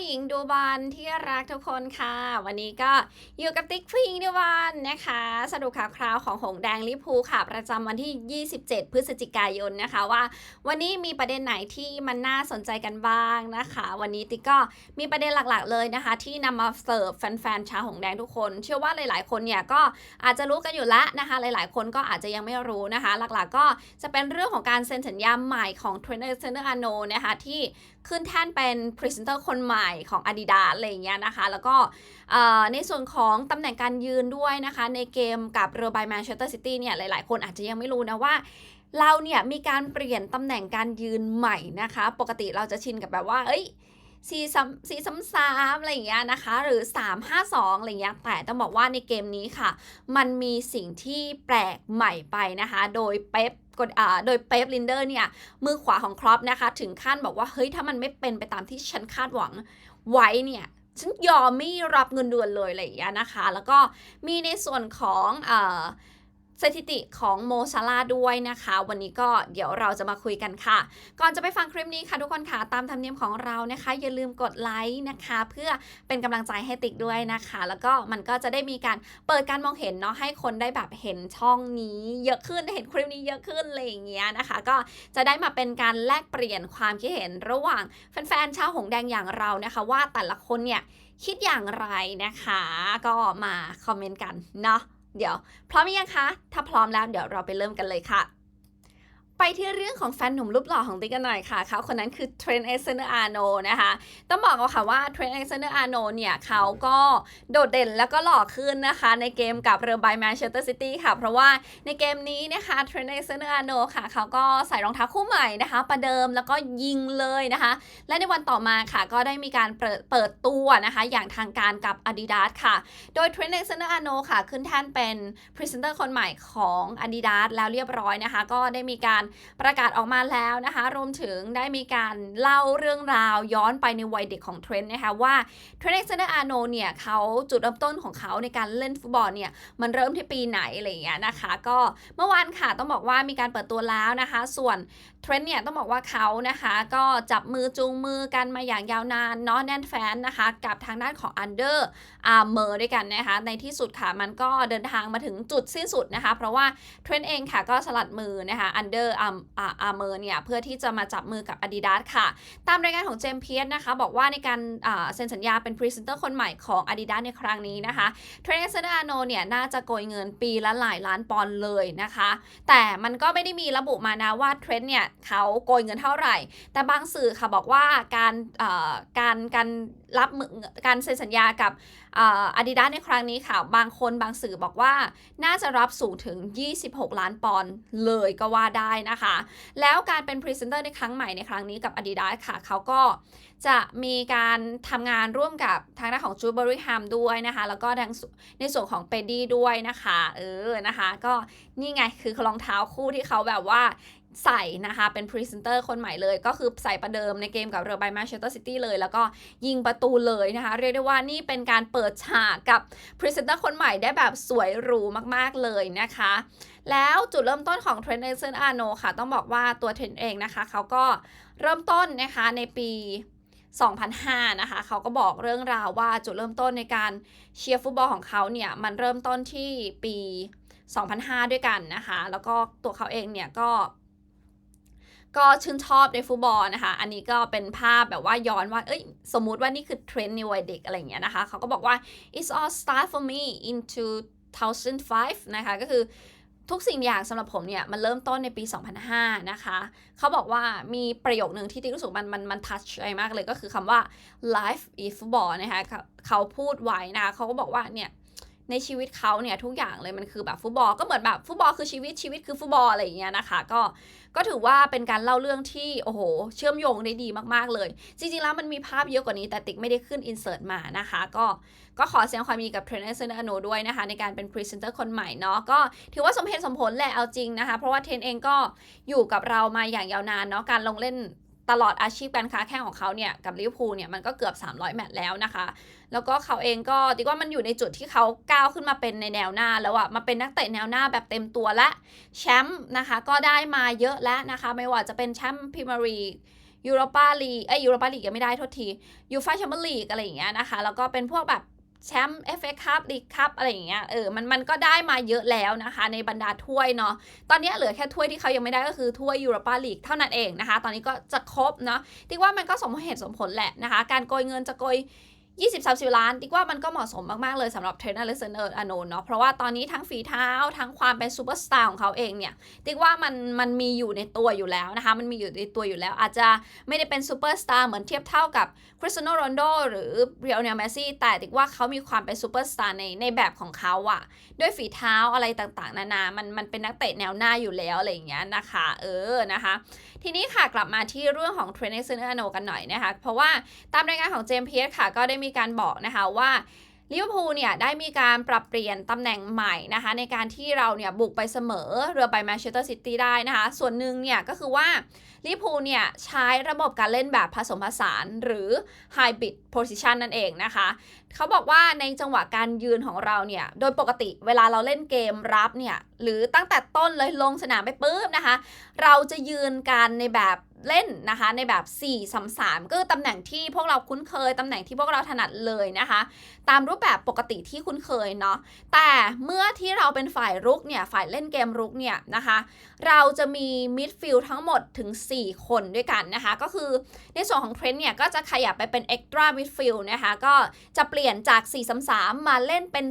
ผู้หญิงดูบอลที่รักทุกคนค่ะ วันนี้ก็อยู่กับติ๊กผู้หญิงดูบอลนะคะ สรุปข่าวคราวของหงแดงลิพูค่ะ ประจำวันที่ 27 พฤศจิกายนนะคะว่า วันนี้มีประเด็นไหนที่มันน่าสนใจกันบ้างนะคะ วันนี้ติ๊กก็มีประเด็นหลักๆเลยนะคะ ที่นำมาเสิร์ฟแฟนๆชาวหงแดงทุกคน เชื่อว่าหลายๆคนเนี่ยก็อาจจะรู้กันอยู่แล้วนะคะ หลายๆ คนก็อาจจะยังไม่รู้นะคะ หลักๆ ก็จะเป็นเรื่องของการเซ็นสัญญาใหม่ของเทรนเนอร์เซนเนอร์อาโนนะคะที่ขึ้นแท่นเป็นพรีเซนเตอร์คนใหม่ของ Adidas อะไรอย่างเงี้ยนะคะ แล้วก็เอ่อในส่วนของตำแหน่งการยืนด้วยนะคะ ในเกมกับเรือใบแมนเชสเตอร์ซิตี้เนี่ยหลายๆ คนอาจจะยังไม่รู้นะว่าเราเนี่ยมีการเปลี่ยนตำแหน่งการยืนใหม่นะคะ ปกติเราจะชินกับแบบว่า เอ้ยสี่สามสี่สามสามอะไรอย่างเงี้ยนะคะ หรือ3 5 2อะไรอย่างเงี้ยแต่ต้องบอกว่าในเกมนี้ค่ะ มันมีสิ่งที่แปลกใหม่ไปนะคะ โดยเป๊ป กดอ่าโดยเป๊ปลินเดอร์เนี่ยมือขวาของครอปนะคะ ถึงขั้นบอกว่าเฮ้ยถ้ามันไม่เป็นไปตามที่ฉันคาดหวังไว้เนี่ยฉันยอมไม่รับเงินเดือนเลยอะไรอย่างเงี้ยนะคะ แล้วก็มีในส่วนของเอ่อ สถิติของโมซาลาด้วยนะคะ วันนี้ก็เดี๋ยวเราจะมาคุยกันค่ะ ก่อนจะไปฟังคลิปนี้ค่ะทุกคนค่ะตามธรรมเนียมของเรานะคะ อย่าลืมกดไลค์นะคะ เพื่อเป็นกำลังใจให้ติ๊กด้วยนะคะ แล้วก็มันก็จะได้มีการเปิดการมองเห็นเนาะให้คนได้แบบเห็นช่องนี้เยอะขึ้นเห็นคลิปนี้เยอะขึ้นอะไรอย่างเงี้ยนะคะ ก็จะได้มาเป็นการแลกเปลี่ยนความคิดเห็นระหว่างแฟนๆชาวหงแดงอย่างเรานะคะ ว่าแต่ละคนเนี่ยคิดอย่างไรนะคะ ก็มาคอมเมนต์กันเนาะ เดี๋ยว พร้อมหรือยังคะ ถ้าพร้อมแล้วเดี๋ยวเราไปเริ่มกันเลยค่ะ ไปที่เรื่องของแฟนหนุ่มรูปหล่อของติ๊กกันหน่อยค่ะเขาคนนั้นคือเทรนเอเซเนอร์อาโนนะคะ ต้องบอกก่อนค่ะว่าเทรนเอเซเนอร์อาโนเนี่ยเขาก็โดดเด่นแล้วก็หล่อขึ้นนะคะ ในเกมกับเรือใบแมนเชสเตอร์ซิตี้ค่ะ เพราะว่าในเกมนี้นะคะเทรนเอเซเนอร์อาโนค่ะเขาก็ใส่รองเท้าคู่ใหม่นะคะ ประเดิมแล้วก็ยิงเลยนะคะ และในวันต่อมาค่ะก็ได้มีการเปิดเปิดตัวนะคะ อย่างทางการกับ Adidas ค่ะ โดยเทรนเอเซเนอร์อาโนค่ะ ขึ้นแท่นเป็นพรีเซนเตอร์คนใหม่ของ Adidas แล้วเรียบร้อยนะคะ ก็ได้มีการประกาศออกมาแล้วนะคะ รวมถึงได้มีการเล่าเรื่องราวย้อนไปในวัยเด็กของเทรนด์นะคะว่าเทรนด์เซนเนอร์อาโนเนี่ยเขาจุดเริ่มต้นของเขาในการเล่นฟุตบอลเนี่ยมันเริ่มที่ปีไหนอะไรอย่างเงี้ยนะคะ ก็เมื่อวานค่ะต้องบอกว่ามีการเปิดตัวแล้วนะคะ ส่วนเทรนด์เนี่ยต้องบอกว่าเขานะคะก็จับมือจูงมือกันมาอย่างยาวนานเนาะแน่นแฟนนะคะกับทางด้านของ Under Armour ด้วยกันนะคะในที่สุดค่ะมันก็เดินทางมาถึงจุดสิ้นสุดนะคะ เพราะว่าเทรนด์เองค่ะก็สลัดมือนะคะ Under Armour เนี่ยเพื่อที่จะมาจับมือกับ Adidas ค่ะ ตามรายงานของเจมเพียสนะคะบอกว่าในการเซ็นสัญญาเป็นพรีเซนเตอร์คนใหม่ของ Adidas ในครั้งนี้นะคะเทรนด์เซนอาโนเนี่ยน่าจะโกยเงินปีละหลายล้านปอนด์เลยนะคะ แต่มันก็ไม่ได้มีระบุมานะว่าเทรนด์เนี่ยเขาโกยเงินเท่าไหร่ แต่บางสื่อค่ะบอกว่าการการการรับการเซ็นสัญญากับอาดิดาสในครั้งนี้ค่ะ บางคนบางสื่อบอกว่าน่าจะรับสูงถึง 26 ล้านปอนด์เลยก็ว่าได้นะคะ แล้วการเป็นพรีเซนเตอร์ในครั้งใหม่ในครั้งนี้กับ Adidas ค่ะ เขาก็จะมีการทำงานร่วมกับทางด้านของจูเบอรี่ฮัมด้วยนะคะ แล้วก็ในส่วนของเปดี้ด้วยนะคะ เออนะคะ ก็นี่ไงคือรองเท้าคู่ที่เขาแบบว่า ใส่นะคะเป็นพรีเซนเตอร์คนใหม่เลย ก็คือใส่ประเดิมในเกมกับเรือใบแมนเชสเตอร์ซิตี้เลย แล้วก็ยิงประตูเลยนะคะ เรียกได้ว่านี่เป็นการเปิดฉากกับพรีเซนเตอร์คนใหม่ได้แบบสวยหรูมากๆเลยนะคะ แล้วจุดเริ่มต้นของเทรนด์เอเซนอาโนค่ะ ต้องบอกว่าตัวเทรนเองนะคะเขาก็เริ่มต้นนะคะในปี2005 นะคะ เขาก็บอกเรื่องราวว่าจุดเริ่มต้นในการเชียร์ฟุตบอลของเขาเนี่ย มันเริ่มต้นที่ปี 2005 ด้วยกันนะคะ แล้วก็ตัวเขาเองเนี่ยก็ ก็ชื่นชอบในฟุตบอลนะคะ อันนี้ก็เป็นภาพแบบว่าย้อนว่า เอ้ย สมมุติว่านี่คือเทรนด์ในวัยเด็กอะไรเงี้ยนะคะ เขาก็บอกว่า it's all start for me in 2005 นะคะ ก็คือทุกสิ่งอย่างสำหรับผมเนี่ย มันเริ่มต้นในปี 2005 นะคะ เขาบอกว่ามีประโยคหนึ่งที่ติ๊กรู้สึกมันมันมันทัชใจมากเลยก็คือคำว่า life is football นะคะ เขาพูดไว้นะคะเขาก็บอกว่าเนี่ย ในชีวิตเขาเนี่ยทุกอย่างเลยมันคือแบบฟุตบอลก็เหมือนแบบฟุตบอลคือชีวิตชีวิตคือฟุตบอลอะไรอย่างเงี้ยนะคะ ก็ก็ถือว่าเป็นการเล่าเรื่องที่โอ้โห เชื่อมโยงได้ดีมากๆเลย จริงๆแล้วมันมีภาพเยอะกว่านี้แต่ติ๊กไม่ได้ขึ้นอินเสิร์ตมานะคะ ก็ก็ขอแสดงความยินดีกับเทรนเนอร์เซนอโนด้วยนะคะ ในการเป็นพรีเซนเตอร์คนใหม่เนาะก็ถือว่าสมเหตุสมผลแหละเอาจริงนะคะ เพราะว่าเทนเองก็อยู่กับเรามาอย่างยาวนานเนาะการลงเล่น ตลอดอาชีพการค้าแข่งของเขาเนี่ยกับลิเวอร์พูลเนี่ยมันก็เกือบ 300 แมตช์แล้วนะคะ แล้วก็เขาเองก็ดิว่ามันอยู่ในจุดที่เขาก้าวขึ้นมาเป็นในแนวหน้าแล้วอะมาเป็นนักเตะแนวหน้าแบบเต็มตัวและแชมป์นะคะก็ได้มาเยอะแล้วนะคะ ไม่ว่าจะเป็นแชมป์พรีเมียร์ลีกยูโรปาลีเอ้ยยูโรปาลีกยังไม่ได้โทษทียูฟาแชมเปี้ยนลีกอะไรอย่างเงี้ยนะคะแล้วก็เป็นพวกแบบ แชมป์เอฟเอคัพลีกคัพอะไรอย่างเงี้ยเออมันมันก็ได้มาเยอะแล้วนะคะ ในบรรดาถ้วยเนาะตอนนี้เหลือแค่ถ้วยที่เขายังไม่ได้ก็คือถ้วยยูโรปาลีกเท่านั้นเองนะคะ ตอนนี้ก็จะครบเนาะที่ว่ามันก็สมเหตุสมผลแหละนะคะ การโกยเงินจะโกย 20 30 ล้านติ๊กว่ามันก็เหมาะสมมาก ๆ เลยสำหรับเทรนเนอร์เลเซนเนอร์อโนนเนาะเพราะว่าตอนนี้ทั้งฝีเท้า ทั้งความเป็นซูเปอร์สตาร์ของเขาเองเนี่ยติ๊กว่ามันมันมีอยู่ในตัวอยู่แล้วนะคะ มันมีอยู่ในตัวอยู่แล้ว อาจจะไม่ได้เป็นซูเปอร์สตาร์เหมือนเทียบเท่ากับคริสเตียโนโรนโดหรือเรียลเนลเมซี่แต่ติ๊กว่าเขามีความเป็นซูเปอร์สตาร์ในในแบบของเขาอะด้วยฝีเท้าอะไรต่างๆ นานา มันมันเป็นนักเตะแนวหน้าอยู่แล้วอะไรอย่างเงี้ยนะคะเออนะคะ ทีนี้ค่ะกลับมาที่เรื่องของเทรนเนอร์เซนเนอร์โนกันหน่อยนะคะเพราะว่าตามรายงานของเจมส์เพียสค่ะก็ได้มีการบอกนะคะว่าลิเวอร์พูลเนี่ยได้มีการปรับเปลี่ยนตำแหน่งใหม่นะคะในการที่เราเนี่ยบุกไปเสมอเรือใบแมนเชสเตอร์ซิตี้ได้นะคะส่วนหนึ่งเนี่ยก็คือว่าลิเวอร์พูลเนี่ยใช้ระบบการเล่นแบบผสมผสานหรือ hybrid position นั่นเองนะคะเขาบอกว่าในจังหวะการยืนของเราเนี่ยโดยปกติเวลาเราเล่นเกมรับเนี่ย หรือตั้งแต่ต้นเลยลงสนามไปปุ๊บนะคะ เราจะยืนกันในแบบเล่นนะคะ ในแบบ4 3 3ก็คือตำแหน่งที่พวกเราคุ้นเคย ตำแหน่งที่พวกเราถนัดเลยนะคะ ตามรูปแบบปกติที่คุ้นเคยเนาะแต่เมื่อที่เราเป็นฝ่ายรุกเนี่ยฝ่ายเล่นเกมรุกเนี่ยนะคะ เราจะมีมิดฟิลด์ทั้งหมดถึง 4 คนด้วยกันนะคะ ก็คือในส่วนของเทรนด์เนี่ยก็จะขยับไปเป็นเอ็กตร้ามิดฟิลด์นะคะ ก็จะเปลี่ยนจาก 4-3-3 มาเล่นเป็น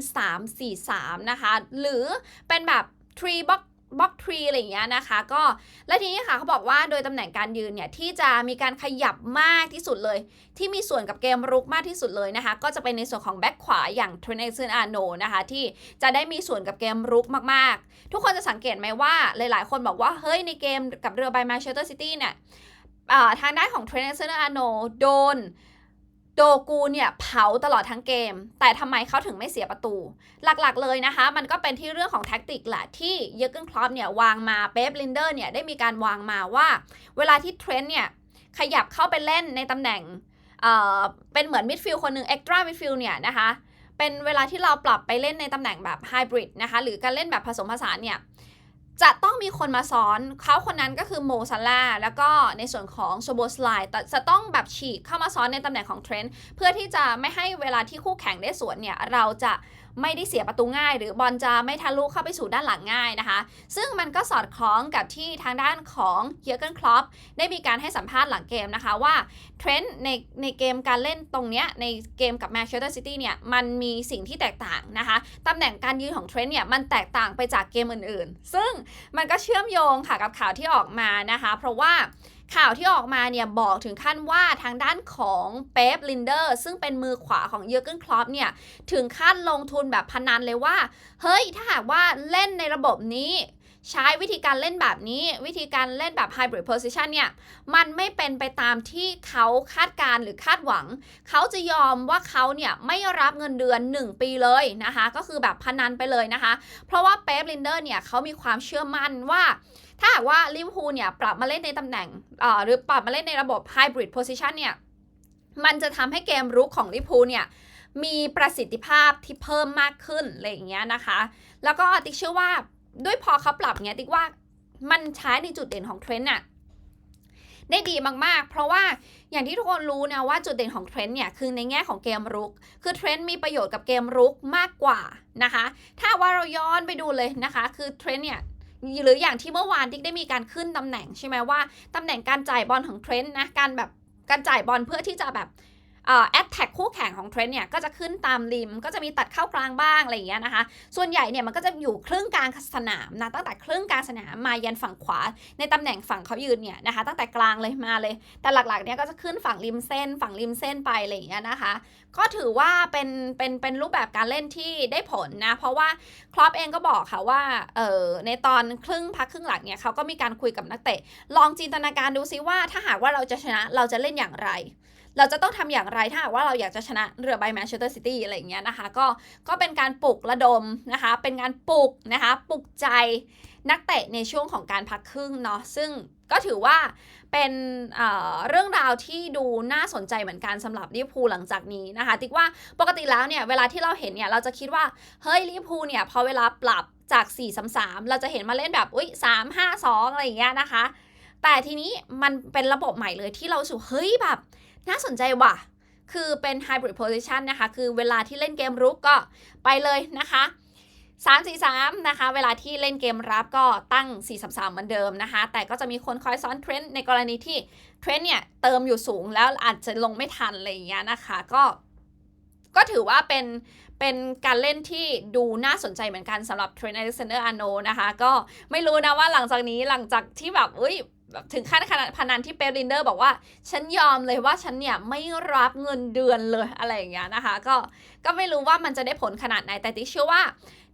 3-4-3 นะคะ หรือเป็นแบบ 3 box บล็อกทรีอะไรอย่างเงี้ยนะคะ ก็และทีนี้ค่ะเขาบอกว่าโดยตำแหน่งการยืนเนี่ย ที่จะมีการขยับมากที่สุดเลย ที่มีส่วนกับเกมรุกมากที่สุดเลยนะคะ ก็จะเป็นในส่วนของแบ็คขวาอย่างเทรนเนอร์ซนอาโนนะคะ ที่จะได้มีส่วนกับเกมรุกมากๆ ทุกคนจะสังเกตไหมว่าหลายๆ คนบอกว่าเฮ้ยในเกมกับเรือใบแมนเชสเตอร์ซิตี้เนี่ยทางด้านของเทรนเนอร์ซนอาโนโดน โดกูเนี่ยเผาตลอดทั้งเกม แต่ทำไมเขาถึงไม่เสียประตู หลักๆเลยนะคะ มันก็เป็นที่เรื่องของแท็กติกแหละที่เยอร์เกนคลอปเนี่ยวางมาเป๊ปลินเดอร์เนี่ยได้มีการวางมาว่า เวลาที่เทรนด์เนี่ยขยับเข้าไปเล่นในตำแหน่งเอ่อเป็นเหมือนมิดฟิลด์คนหนึ่งเอ็กตร้ามิดฟิลด์เนี่ยนะคะเป็นเวลาที่เราปรับไปเล่นในตำแหน่งแบบไฮบริดนะคะหรือการเล่นแบบผสมผสานเนี่ย จะต้องมีคนมาซ้อนเขาคนนั้นก็คือโมซาร่าแล้วก็ในส่วนของโซโบสไลด์จะต้องแบบฉีกเข้ามาซ้อนในตำแหน่งของเทรนด์เพื่อที่จะไม่ให้เวลาที่คู่แข่งได้สวนเนี่ยเราจะ ไม่ได้เสียประตูง่าย หรือบอลจะไม่ทะลุเข้าไปสู่ด้านหลังง่ายนะคะ ซึ่งมันก็สอดคล้องกับที่ทางด้านของเยอร์เกนคลอปได้มีการให้สัมภาษณ์หลังเกมนะคะว่าเทรนด์ในในเกมการเล่นตรงเนี้ยในเกมกับแมนเชสเตอร์ซิตี้เนี่ยมันมีสิ่งที่แตกต่างนะคะตำแหน่งการยืนของเทรนด์เนี่ยมันแตกต่างไปจากเกมอื่นๆ ซึ่งมันก็เชื่อมโยงค่ะกับข่าวที่ออกมานะคะ เพราะว่า ข่าวที่ออกมาเนี่ยบอกถึงขั้นว่าทางด้านของเป๊ปลินเดอร์ซึ่งเป็นมือขวาของเยอร์เกนคลอปเนี่ย ถึงขั้นลงทุนแบบพนันเลยว่า เฮ้ย ถ้าหากว่าเล่นในระบบนี้ใช้วิธีการเล่นแบบนี้ วิธีการเล่นแบบ hybrid position เนี่ย มันไม่เป็นไปตามที่เขาคาดการหรือคาดหวัง เขาจะยอมว่าเขาเนี่ย ไม่รับเงินเดือน 1 ปีเลยนะคะ ก็คือแบบพนันไปเลยนะคะ เพราะว่าเป๊ปลินเดอร์เนี่ยเขามีความเชื่อมั่นว่า ถ้าหากว่าลิเวอร์พูลเนี่ยปรับมาเล่นในตำแหน่งหรือปรับมาเล่นในระบบ hybrid position เนี่ยมันจะทำให้เกมรุกของลิเวอร์พูลเนี่ยมีประสิทธิภาพที่เพิ่มมากขึ้นอะไรอย่างเงี้ยนะคะ แล้วก็ติ๊กเชื่อว่าด้วยพอเขาปรับเงี้ยติ๊กว่ามันใช้ในจุดเด่นของเทรนด์น่ะได้ดีมากๆ เพราะว่าอย่างที่ทุกคนรู้นะว่าจุดเด่นของเทรนด์เนี่ยคือในแง่ของเกมรุก คือเทรนด์มีประโยชน์กับเกมรุกมากกว่านะคะ ถ้าว่าเราย้อนไปดูเลยนะคะ คือเทรนด์เนี่ย หรืออย่างที่เมื่อวานทิกได้มีการขึ้นตำแหน่งใช่ไหมว่าตำแหน่งการจ่ายบอลของเทรนด์นะการแบบการจ่ายบอลเพื่อที่จะแบบ แอดแท็กคู่แข่งของเทรนเนี่ยก็จะขึ้นตามริม ก็จะมีตัดเข้ากลางบ้างอะไรอย่างเงี้ยนะคะ ส่วนใหญ่เนี่ยมันก็จะอยู่ครึ่งกลางสนามนะตั้งแต่ครึ่งกลางสนามมายันฝั่งขวา ในตำแหน่งฝั่งเขายืนเนี่ยนะคะ ตั้งแต่กลางเลยมาเลย แต่หลักๆเนี่ยก็จะขึ้นฝั่งริมเส้น ฝั่งริมเส้นไปอะไรอย่างเงี้ยนะคะ ก็ถือว่าเป็นเป็นเป็นรูปแบบการเล่นที่ได้ผลนะเพราะว่าครอปเองก็บอกค่ะว่าเออในตอนครึ่งพักครึ่งหลังเนี่ยเขาก็มีการคุยกับนักเตะ ลองจินตนาการดูซิว่าถ้าหากว่าเราจะชนะเราจะเล่นอย่างไร เราจะต้องทำอย่างไรถ้าหากว่าเราอยากจะชนะเรือใบแมนเชสเตอร์ซิตี้อะไรอย่างเงี้ยนะคะ ก็ก็เป็นการปลุกระดมนะคะ เป็นการปลุกนะคะปลุกใจนักเตะในช่วงของการพักครึ่งเนาะซึ่งก็ถือว่าเป็นเเรื่องราวที่ดูน่าสนใจเหมือนกันสำหรับลิเวอร์พูลหลังจากนี้นะคะ ติ๊กว่าปกติแล้วเนี่ยเวลาที่เราเห็นเนี่ยเราจะคิดว่าเฮ้ยลิเวอร์พูลเนี่ยพอเวลาปรับจาก 4 3 3 เราจะเห็นมาเล่นแบบอุ้ย3 5 2 อะไรอย่างเงี้ยนะคะ แต่ทีนี้มันเป็นระบบใหม่เลยที่เราสูเฮ้ยแบบ น่าสนใจว่ะ คือเป็น hybrid position นะคะ คือเวลาที่เล่นเกมรุกก็ไปเลยนะคะ3 4 3นะคะ เวลาที่เล่นเกมรับก็ตั้ง 4 3 3 เหมือนเดิมนะคะ แต่ก็จะมีคนคอยซ้อนเทรนด์ในกรณีที่เทรนด์เนี่ย เติมอยู่สูงแล้วอาจจะลงไม่ทันอะไรอย่างเงี้ยนะคะ ก็ก็ถือว่าเป็นเป็นการเล่นที่ดูน่าสนใจเหมือนกันสำหรับเทรนด์อเล็กซานเดอร์อาโนนะคะ ก็ไม่รู้นะว่าหลังจากนี้หลังจากที่แบบเอ้ย ถึงขั้นขนาดพนันที่เปปลินเดอร์บอกว่า ฉันยอมเลยว่าฉันเนี่ยไม่รับเงินเดือนเลยอะไรอย่างเงี้ยนะคะ ก็ก็ไม่รู้ว่ามันจะได้ผลขนาดไหนแต่ติ๊กเชื่อว่า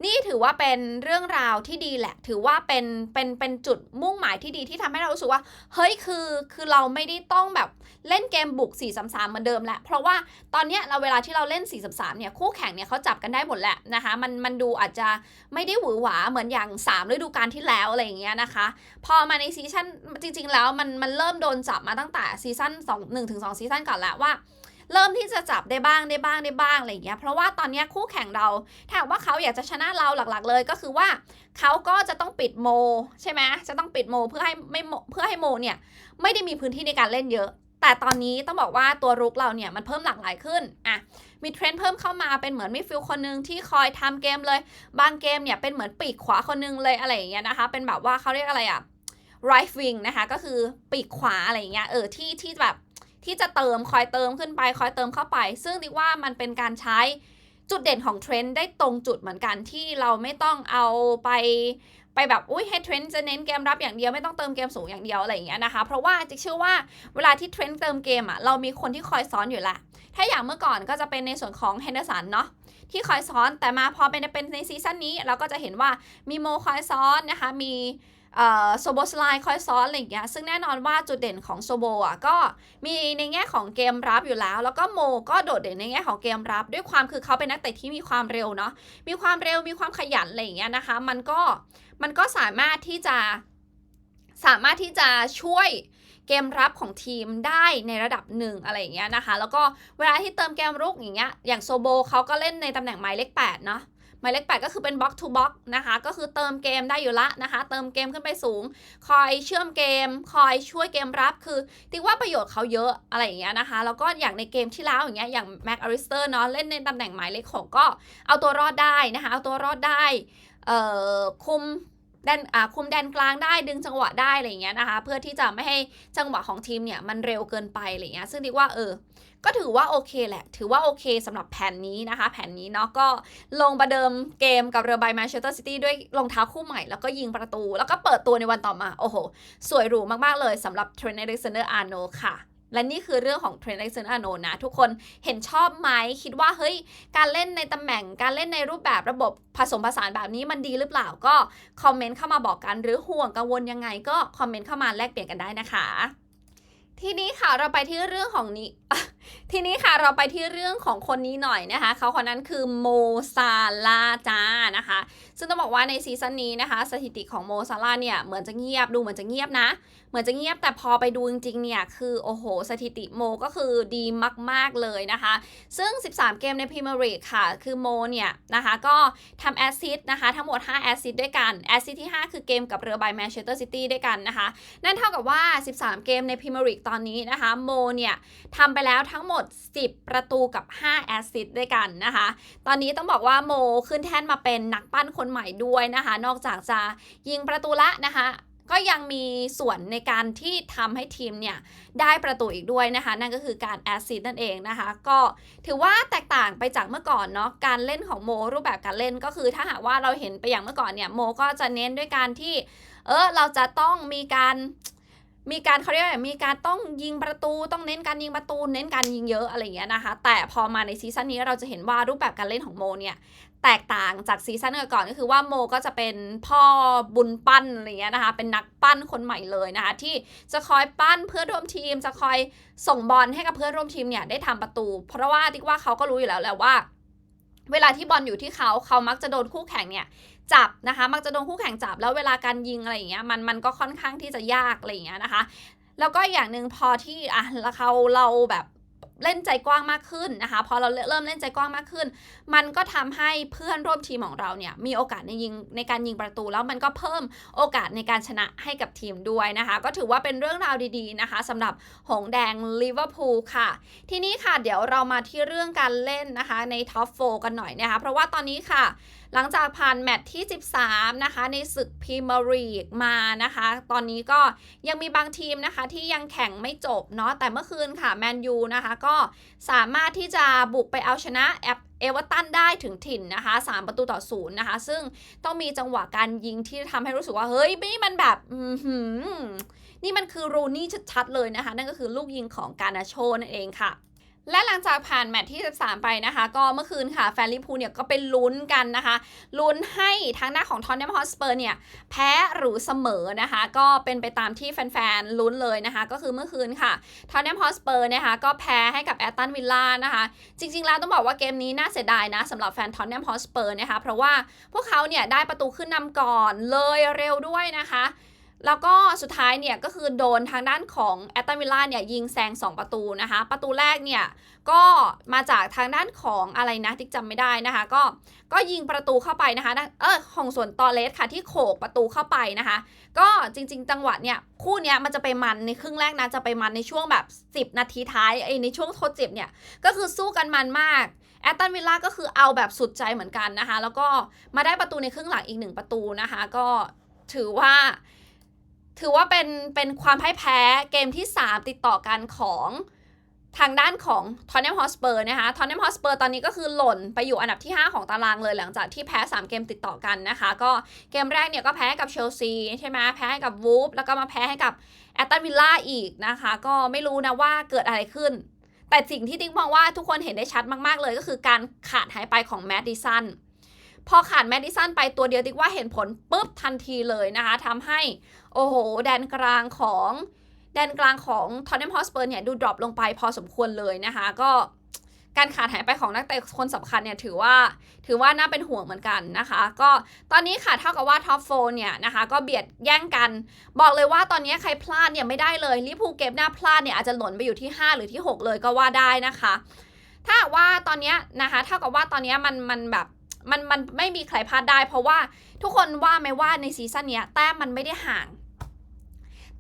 นี่ถือว่าเป็นเรื่องราวที่ดีแหละ ถือว่าเป็นเป็นเป็นจุดมุ่งหมายที่ดีที่ทำให้เรารู้สึกว่า เฮ้ยคือคือเราไม่ได้ต้องแบบเล่นเกมบุก4-3-3เหมือนเดิมแล้วเพราะว่าตอนเนี้ยเราเวลาที่เราเล่น4-3-3เนี่ยคู่แข่งเนี่ยเขาจับกันได้หมดแหละนะคะมันมันดูอาจจะไม่ได้หวือหวาเหมือนอย่าง3ฤดูกาลที่แล้วอะไรอย่างเงี้ยนะคะ พอมาในซีซั่นจริง ๆ แล้วมันมันเริ่มโดนจับมาตั้งแต่ซีซั่น2 1-2ซีซั่นก่อนแล้วว่า เริ่มที่จะจับได้บ้างได้บ้างได้บ้างอะไรอย่างเงี้ยเพราะว่าตอนนี้คู่แข่งเราถ้าว่าเขาอยากจะชนะเราหลักๆ เลยก็คือว่าเขาก็จะต้องปิดโม ใช่ไหมจะต้องปิดโมเพื่อให้ไม่เพื่อให้โมเนี่ยไม่ได้มีพื้นที่ในการเล่นเยอะ แต่ตอนนี้ต้องบอกว่าตัวรุกเราเนี่ยมันเพิ่มหลากหลายขึ้นอะมีเทรนด์เพิ่มเข้ามาเป็นเหมือนมิฟิลคนหนึงที่คอยทำเกมเลย บางเกมเนี่ยเป็นเหมือนปีกขวาคนหนึงเลยอะไรอย่างเงี้ยนะคะ เป็นแบบว่าเขาเรียกอะไรอะ right wing นะคะก็คือปีกขวาอะไรอย่างเงี้ยเออที่ที่แบบ ที่จะเติมคอยเติมขึ้นไปคอยเติมเข้าไป ซึ่งดิว่ามันเป็นการใช้จุดเด่นของเทรนด์ได้ตรงจุดเหมือนกันที่เราไม่ต้องเอาไปไปแบบอุ้ยให้เทรนด์จะเน้นเกมรับอย่างเดียวไม่ต้องเติมเกมสูงอย่างเดียวอะไรอย่างเงี้ยนะคะ เพราะว่าจิ๊กเชื่อว่าเวลาที่เทรนด์เติมเกมอะเรามีคนที่คอยซ้อนอยู่แหละถ้าอย่างเมื่อก่อนก็จะเป็นในส่วนของเฮนเดอร์สันเนาะที่คอยซ้อนแต่มาพอเป็นเป็นในซีซั่นนี้ เราก็จะเห็นว่ามีโมคอยซ้อนนะคะมี โซโบสไลคอยซ้อนอะไรอย่างเงี้ยซึ่งแน่นอนว่าจุดเด่นของโซโบอะก็มีในแง่ของเกมรับอยู่แล้ว แล้วก็โมก็โดดเด่นในแง่ของเกมรับ ด้วยความคือเขาเป็นนักเตะที่มีความเร็วเนาะมีความเร็วมีความขยันอะไรอย่างเงี้ยนะคะ มันก็มันก็สามารถที่จะสามารถที่จะช่วยเกมรับของทีมได้ในระดับหนึ่งอะไรอย่างเงี้ยนะคะ แล้วก็เวลาที่เติมเกมรุกอย่างเงี้ยอย่างโซโบเขาก็เล่นในตำแหน่งหมายเลข8เนาะ หมายเลข8ก็คือเป็นบล็อกทูบล็อกนะคะ ก็คือเติมเกมได้อยู่ละนะคะ เติมเกมขึ้นไปสูง คอยเชื่อมเกม คอยช่วยเกมรับ คือติ๊กว่าประโยชน์เขาเยอะอะไรอย่างเงี้ยนะคะ แล้วก็อย่างในเกมที่แล้วอย่างเงี้ย อย่างแม็กอาริสเตอร์เนาะ เล่นในตำแหน่งหมายเลขหกก็เอาตัวรอดได้นะคะ เอาตัวรอดได้เอ่อคุมแดนอ่าคุมแดนกลางได้ดึงจังหวะได้อะไรอย่างเงี้ยนะคะ เพื่อที่จะไม่ให้จังหวะของทีมเนี่ยมันเร็วเกินไปอะไรเงี้ยซึ่งดิว่าเออ ก็ถือว่าโอเคแหละ ถือว่าโอเคสำหรับแผนนี้นะคะ แผนนี้เนาะก็ลงประเดิมเกมกับเรือใบแมนเชสเตอร์ซิตี้ด้วยรองเท้าคู่ใหม่แล้วก็ยิงประตู แล้วก็เปิดตัวในวันต่อมา โอ้โห สวยหรูมากๆเลยสำหรับเทรนเนอร์เล็กซานเดอร์อาร์โนค่ะ และนี่คือเรื่องของเทรนเล็กซานเดอร์อาร์โนนะ ทุกคนเห็นชอบไหมคิดว่าเฮ้ย การเล่นในตำแหน่งการเล่นในรูปแบบระบบผสมผสานแบบนี้มันดีหรือเปล่าก็คอมเมนต์เข้ามาบอกกันหรือห่วงกังวลยังไง ก็คอมเมนต์เข้ามาแลกเปลี่ยนกันได้นะคะทีนี้ค่ะเราไปที่เรื่องของนี้ ทีนี้ค่ะเราไปที่เรื่องของคนนี้หน่อยนะคะเขาคนนั้นคือโมซาลาจานะคะ ซึ่งต้องบอกว่าในซีซั่นนี้นะคะ สถิติของโมซาลาเนี่ยเหมือนจะเงียบดูเหมือนจะเงียบนะ เหมือนจะเงียบแต่พอไปดูจริงๆเนี่ยคือโอ้โห สถิติโมก็คือดีมากๆเลยนะคะ ซึ่ง 13 เกมในพรีเมียร์ลีกค่ะคือโมเนี่ยนะคะก็ทำแอสซิสต์นะคะทั้งหมด 5 แอสซิสต์ด้วยกันแอสซิสต์ที่ 5 คือเกมกับเรือใบแมนเชสเตอร์ซิตี้ด้วยกันนะคะ นั่นเท่ากับว่า 13 เกมในพรีเมียร์ลีกตอนนี้นะคะโมเนี่ยทำไปแล้วทั้งหมด 10 ประตูกับ 5 แอสซิสด้วยกันนะคะ ตอนนี้ต้องบอกว่าโมขึ้นแท่นมาเป็นนักปั้นคนใหม่ด้วยนะคะ นอกจากจะยิงประตูละนะคะก็ยังมีส่วนในการที่ทำให้ทีมเนี่ยได้ประตูอีกด้วยนะคะ นั่นก็คือการแอสซิสนั่นเองนะคะ ก็ถือว่าแตกต่างไปจากเมื่อก่อนเนาะการเล่นของโมรูปแบบการเล่นก็คือถ้าหากว่าเราเห็นไปอย่างเมื่อก่อนเนี่ยโมก็จะเน้นด้วยการที่เออเราจะต้องมีการ มีการเขาเรียกว่ามีการต้องยิงประตูต้องเน้นการยิงประตู เน้นการยิงเยอะอะไรเงี้ยนะคะ แต่พอมาในซีซั่นนี้เราจะเห็นว่ารูปแบบการเล่นของโมเนี่ยแตกต่างจากซีซั่นก่อนก็คือว่าโมก็จะเป็นพ่อบุญปั้นอะไรเงี้ยนะคะ เป็นนักปั้นคนใหม่เลยนะคะ ที่จะคอยปั้นเพื่อร่วมทีม จะคอยส่งบอลให้กับเพื่อนร่วมทีมเนี่ยได้ทำประตู เพราะว่าติ๊กว่าเขาก็รู้อยู่แล้วแหละว่า เวลาที่บอลอยู่ที่เขาเขามักจะโดนคู่แข่งเนี่ย จับนะคะ มักจะโดนคู่แข่งจับแล้วเวลาการยิงอะไรอย่างเงี้ยมันมันก็ค่อนข้างที่จะยากอะไรอย่างเงี้ยนะคะ แล้วก็อย่างหนึ่งพอที่อะแล้วเขาเราแบบเล่นใจกว้างมากขึ้นนะคะพอเราเริ่มเล่นใจกว้างมากขึ้น มันก็ทำให้เพื่อนร่วมทีมของเราเนี่ยมีโอกาสในยิงในการยิงประตูแล้วมันก็เพิ่มโอกาสในการชนะให้กับทีมด้วยนะคะ ก็ถือว่าเป็นเรื่องราวดีๆนะคะสำหรับหงแดงลิเวอร์พูลค่ะ ทีนี้ค่ะเดี๋ยวเรามาที่เรื่องการเล่นนะคะในท็อปโฟกันหน่อยนะคะ เพราะว่าตอนนี้ค่ะ หลังจากผ่านแมตช์ที่ 13 นะคะ ในศึกพรีเมียร์ลีกมานะคะ ตอนนี้ก็ยังมีบางทีมนะคะที่ยังแข่งไม่จบเนาะแต่เมื่อคืนค่ะแมนยูนะคะก็สามารถที่จะบุกไปเอาชนะแอปเอเวอร์ตันได้ถึงถิ่นนะคะ 3 ประตูต่อศูนย์นะคะ ซึ่งต้องมีจังหวะการยิงที่ทำให้รู้สึกว่า เฮ้ย นี่มันแบบนี่มันคือรูนี่ชัดๆเลยนะคะ นั่นก็คือลูกยิงของการนาโชนั่นเองค่ะ และหลังจากผ่านแมตช์ที่ 13 ไปนะคะ ก็เมื่อคืนค่ะแฟนลิพูลเนี่ยก็เป็นลุ้นกันนะคะลุ้นให้ทางหน้าของทอนเนมฮอสเปอร์เนี่ยแพ้หรือเสมอนะคะ ก็เป็นไปตามที่แฟนๆลุ้นเลยนะคะ ก็คือเมื่อคืนค่ะทอนเนมฮอสเปอร์นะคะก็แพ้ให้กับแอตตันวิลล่านะคะ จริงๆแล้วต้องบอกว่าเกมนี้น่าเสียดายนะสำหรับแฟนทอนเนมฮอสเปอร์นะคะเพราะว่าพวกเขาเนี่ยได้ประตูขึ้นนำก่อนเลยเร็วด้วยนะคะ แล้วก็สุดท้ายเนี่ยก็คือโดนทางด้านของแอตตันวิลล่าเนี่ยยิงแซง 2 ประตูนะคะ ประตูแรกเนี่ยก็มาจากทางด้านของอะไรนะติ๊กจำไม่ได้นะคะ ก็ก็ยิงประตูเข้าไปนะคะเออของส่วนตอเลสค่ะที่โขกประตูเข้าไปนะคะ ก็จริง ๆ จังหวะเนี่ยคู่เนี้ยมันจะไปมันในครึ่งแรกนะจะไปมันในช่วงแบบ 10 นาทีท้ายไอ้ในช่วงทดเจ็บเนี่ยก็คือสู้กันมันมากแอตตันวิลล่าก็คือเอาแบบสุดใจเหมือนกันนะคะ แล้วก็มาได้ประตูในครึ่งหลังอีกหนึ่งประตูนะคะ ก็ถือว่า ถือว่าเป็นเป็นความพ่ายแพ้เกมที่ 3 ติดต่อกันของทางด้านของทอนเนมฮอสเปอร์นะคะทอนเนมฮอสเปอร์ตอนนี้ก็คือหล่นไปอยู่อันดับที่ 5 ของตารางเลยหลังจากที่แพ้ 3 เกมติดต่อกันนะคะ ก็เกมแรกเนี่ยก็แพ้กับเชลซีใช่ไหมแพ้ให้กับวูฟแล้วก็มาแพ้ให้กับแอตตันวิลล่าอีกนะคะ ก็ไม่รู้นะว่าเกิดอะไรขึ้น แต่สิ่งที่ติ๊กมองว่าทุกคนเห็นได้ชัดมาก ๆ เลยก็คือการขาดหายไปของแมดดิสัน พอขาดแมดิสันไปตัวเดียวติ๊กว่าเห็นผลปุ๊บทันทีเลยนะคะทำให้ โอ้โห แดนกลางของแดนกลางของทอนเนมฮอสเปอร์เนี่ยดูดรอปลงไปพอสมควรเลยนะคะ ก็การขาดหายไปของนักเตะคนสำคัญเนี่ยถือว่าถือว่าน่าเป็นห่วงเหมือนกันนะคะ ก็ตอนนี้ค่ะเท่ากับว่าท็อปโฟเนี่ยนะคะก็เบียดแย่งกัน บอกเลยว่าตอนนี้ใครพลาดเนี่ยไม่ได้เลยลิพูเก็บหน้าพลาดเนี่ยอาจจะหล่นไปอยู่ที่ 5 หรือที่ 6 เลยก็ว่าได้นะคะ ถ้าว่าตอนนี้นะคะเท่ากับว่าตอนนี้มันมันแบบ มันมันไม่มีใครพลาดได้ เพราะว่าทุกคนว่าไหมว่าในซีซั่นเนี้ยแต้มมันไม่ได้ห่าง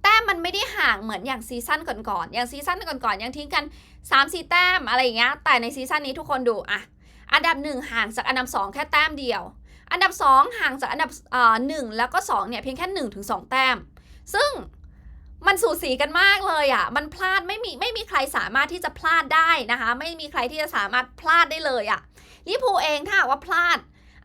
แต้มมันไม่ได้ห่างเหมือนอย่างซีซั่นก่อนๆ อย่างซีซั่นก่อนๆ ยังทิ้งกัน3 4แต้มอะไรอย่างเงี้ย แต่ในซีซั่นนี้ทุกคนดูอะอันดับ 1 ห่างจากอันดับ 2 แค่แต้มเดียว อันดับ 2 ห่างจากอันดับเอ่อหนึ่งแล้วก็2เนี่ยเพียงแค่1ถึง2แต้ม ซึ่งมันสูสีกันมากเลยอะมันพลาดไม่มีไม่มีใครสามารถที่จะพลาดได้นะคะ ไม่มีใครที่จะสามารถพลาดได้เลยอะ ลิเวอร์พูลเองถ้าหากว่าพลาด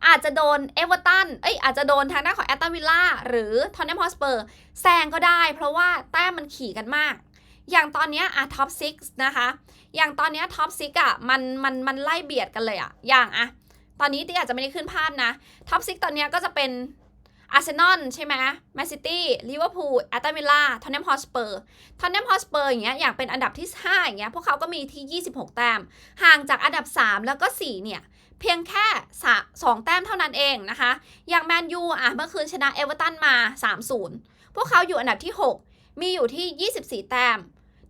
อาจจะโดนเอเวอร์ตันเอ้ยอาจจะโดนทางด้านของแอตตันวิลล่าหรือทอนเนมฮอสเปอร์แซงก็ได้ เพราะว่าแต้มมันขี่กันมาก อย่างตอนเนี้ยอะท็อปซิกนะคะ อย่างตอนเนี้ยท็อปซิกอะมันมันมันไล่เบียดกันเลยอะอย่างอะตอนนี้ที่อาจจะไม่ได้ขึ้นภาพนะท็อปซิกตอนเนี้ยก็จะเป็น อาร์เซนอลใช่ไหมแมนซิตี้ลิเวอร์พูลแอตตันวิลล่าทอนเนมฮอสเปอร์ทอนเนมฮอสเปอร์อย่างเงี้ยอย่างเป็นอันดับที่ 5 อย่างเงี้ยพวกเขาก็มีที่ 26 แต้ม ห่างจากอันดับ 3 แล้วก็ 4 เนี่ย เพียงแค่สสองแต้มเท่านั้นเองนะคะ อย่างแมนยูอะเมื่อคืนชนะเอเวอร์ตันมา 3-0 พวกเขาอยู่อันดับที่ 6 มีอยู่ที่ 24 แต้ม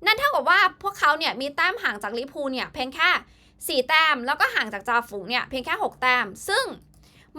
นั่นเท่ากับว่าพวกเขาเนี่ยมีแต้มห่างจากลิเวอร์พูลเนี่ยเพียงแค่ 4 แต้มแล้วก็ห่างจากจาฝูงเนี่ยเพียงแค่ 6 แต้ม ซึ่ง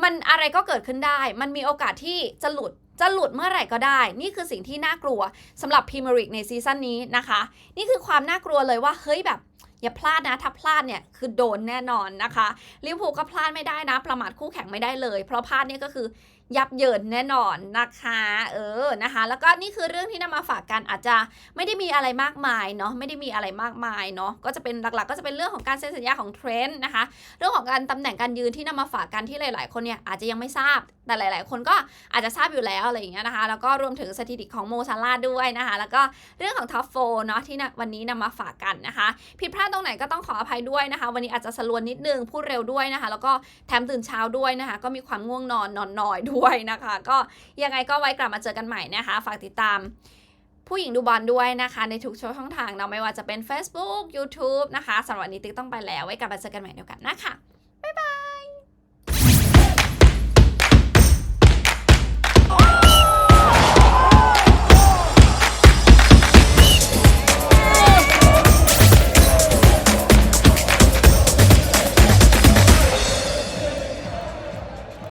มันอะไรก็เกิดขึ้นได้ มันมีโอกาสที่จะหลุดจะหลุดเมื่อไหร่ก็ได้ นี่คือสิ่งที่น่ากลัวสำหรับพรีเมียร์ลีกในซีซั่นนี้นะคะ นี่คือความน่ากลัวเลยว่าเฮ้ยแบบอย่าพลาดนะ ถ้าพลาดเนี่ยคือโดนแน่นอนนะคะลิเวอร์พูลก็พลาดไม่ได้นะ ประมาทคู่แข่งไม่ได้เลย เพราะพลาดเนี่ยก็คือ ยับเยินแน่นอนนะคะ เออนะคะ แล้วก็นี่คือเรื่องที่นำมาฝากกันอาจจะไม่ได้มีอะไรมากมายเนาะไม่ได้มีอะไรมากมายเนาะก็จะเป็นหลักๆ ก็จะเป็นเรื่องของการเซ็นสัญญาของเทรนด์นะคะ เรื่องของการตำแหน่งการยืนที่นำมาฝากกันที่หลาย ๆ คนเนี่ยอาจจะยังไม่ทราบแต่หลาย ๆ คนก็อาจจะทราบอยู่แล้วอะไรอย่างเงี้ยนะคะแล้วก็รวมถึงสถิติของโมซาลาด้วยนะคะ แล้วก็เรื่องของท็อปโฟเนาะที่วันนี้นำมาฝากกันนะคะ ผิดพลาดตรงไหนก็ต้องขออภัยด้วยนะคะ วันนี้อาจจะสลวนนิดนึงพูดเร็วด้วยนะคะ แล้วก็แถมตื่นเช้าด้วยนะคะ ก็มีความง่วงนอนนอนน้อยด้วยนะคะ ก็ยังไงก็ไว้กลับมาเจอกันใหม่นะคะ ฝากติดตามผู้หญิงดูบอลด้วยนะคะ ในทุกช่องทางเนาะไม่ว่าจะเป็น Facebook YouTube นะคะสำหรับวันนี้ติ๊กต้องไปแล้ว ไว้กลับมาเจอกันใหม่เดียวกันนะคะ บ๊ายบาย